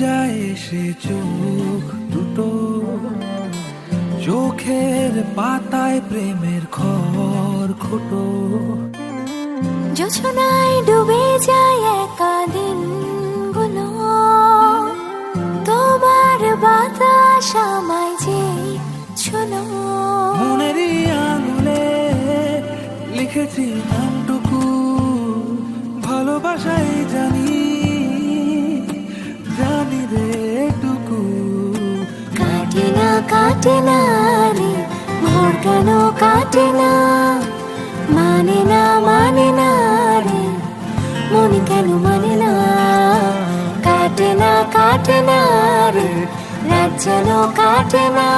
যায় সে চোখ দুটো। চোখের পাতায় প্রেমের খর খোটো। যোছনায় ডুবে যায় একা দিনগুলো তোমার বাতাস আমায় যে ছুলো। মনেরই আঙুলে লিখেছি নামটুকু। ভালোবাসাই জানি কাটে না রে, ভোর কেন কাটে না? মানে না মানে না রে, মন কেন মানে না? কাটে না কাটে না রে, রাত কাটে না।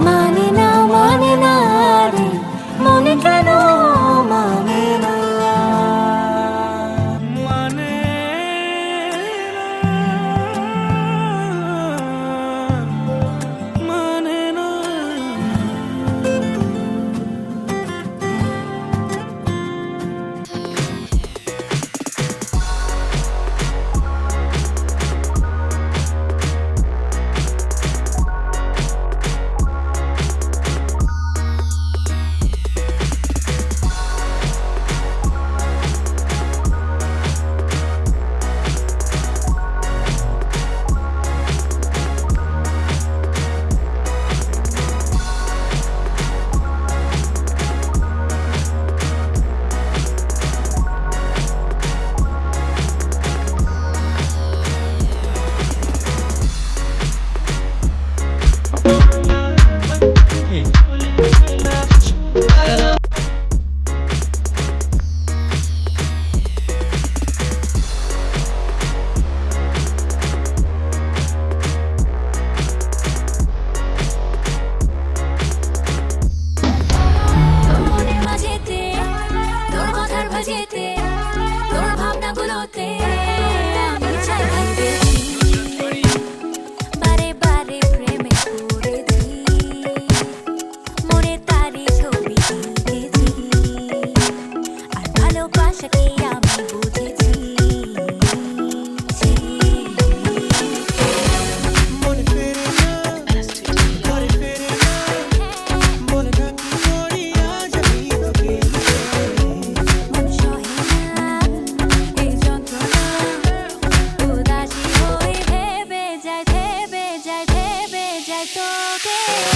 মানে না け